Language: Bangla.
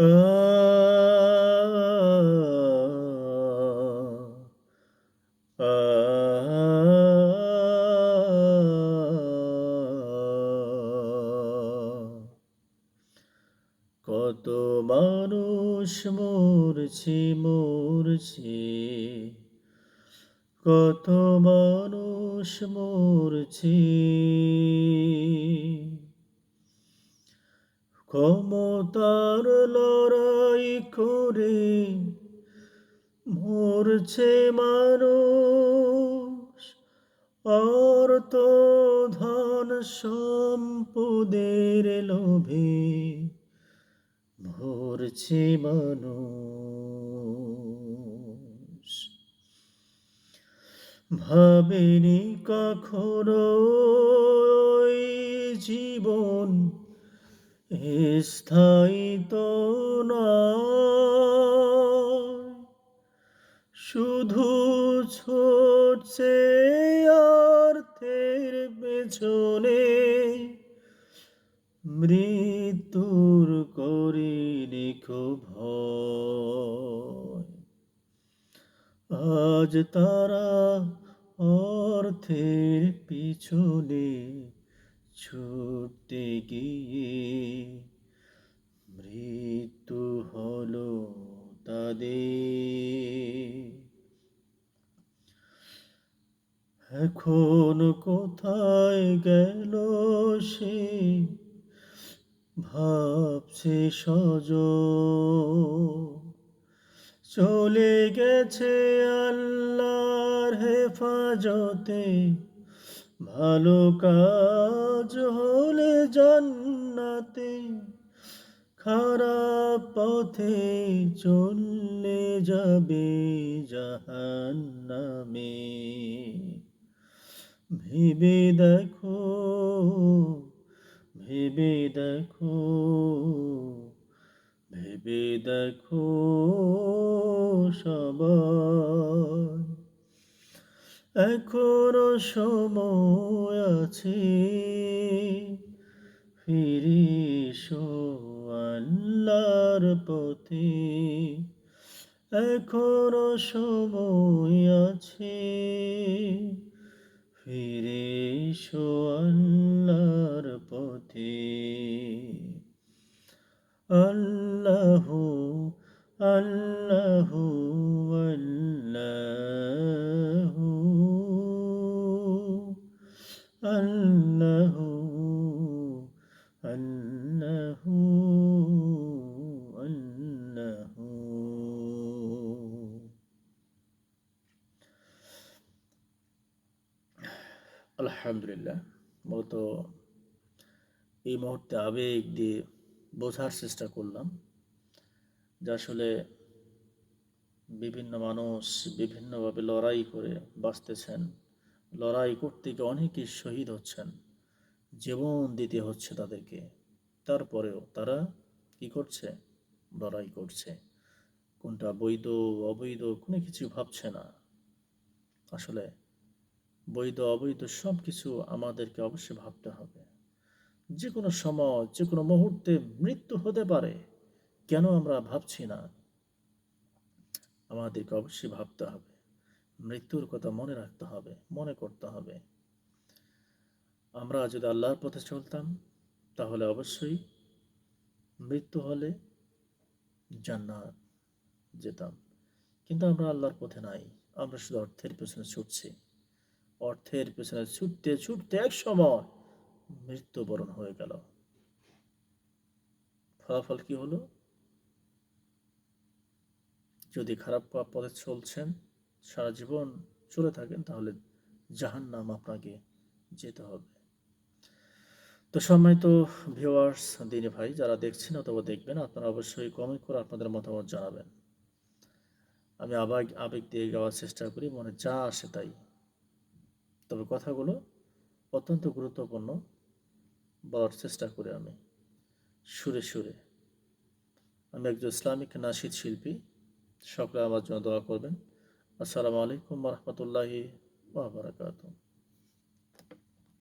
কত মানুষ মরছে মরছে কত মানুষ মরছে ক্ষমতার লড়াই করে মরছে মানুষ। অর্থ ধন সম্পদের লোভে ভরছে মানুষ। ভাবেনি কখনো জীবন স্থায়ী তো শুধু ছুটছে অর্থের পেছনে। মৃত্যুর করে লিখো আজ তারা অর্থের পিছনে ছুটতে গিয়ে মৃত্যু হলো তাদের। এখন কোথায় গেল সে? ভাবছে সজ চলে গেছে আল্লাহর হেফাজতে। ভালো কাজ হলে জান্নাতে, খারাপ পথে চললে যাবে জাহান্নামে। ভেবে দেখো ভেবে দেখো ভেবে দেখো সবাই এখনও সময় আছে। ফিরে এসো আল্লাহর পথে। এখনও সময় আছে। ফিরে এসো আল্লাহর পথে। আল্লাহ আল্লাহ আল্লাহ আল্লাহ আল্লাহ আলহামদুলিল্লাহ, মূলত এই মুহূর্তে আবেগ দিয়ে বোঝার চেষ্টা করলাম যে আসলে বিভিন্ন মানুষ বিভিন্নভাবে লড়াই করে বাঁচতেছেন। লড়াই করতে গিয়ে অনেকেই শহীদ হচ্ছেন, জীবন দিতে হচ্ছে তাদেরকে। তারপরেও তারা কি করছে? লড়াই করছে। কোনটা বৈধ, অবৈধ, কোনো কিছু ভাবছে না। আসলে বৈধ, অবৈধ সব কিছু আমাদেরকে অবশ্যই ভাবতে হবে। যে কোনো সময় যে কোনো মুহূর্তে মৃত্যু হতে পারে, কেন আমরা ভাবছি না? আমাদেরকে অবশ্যই ভাবতে হবে। মৃত্যুর কথা মনে রাখতে হবে, মনে করতে হবে। আমরা যদি আল্লাহর পথে চলতাম, তাহলে অবশ্যই মৃত্যু হলে জান্নাত যেতাম। কিন্তু আমরা আল্লাহর পথে নাই, আমরা শুধু অর্থের পেছনে ছুটছি। অর্থের পেছনে ছুটতে ছুটতে এক সময় মৃত্যুবরণ হয়ে গেল। ফলাফল কি হলো? যদি খারাপ পথে চলছেন সারা জীবন চলে থাকেন, তাহলে জাহান নাম আপনাকে যেতে হবে। তো সম্মানিত ভিউয়ার্স দিনী ভাই, যারা দেখছেন অথবা দেখবেন, আপনারা অবশ্যই কমেন্ট করে আপনাদের মতামত জানাবেন। আমি আবেগ আবেগ দিয়ে গাওয়ার চেষ্টা করি, মনে যা আসে তাই। তবে কথাগুলো অত্যন্ত গুরুত্বপূর্ণ বলার চেষ্টা করি আমি। সুরে সুরে। আমি একজন ইসলামিক নাসিদ শিল্পী, সকলে আমার জন্য দোয়া করবেন। আসসালামু আলাইকুম রহমতুল্লাহি বারাকাতুহ।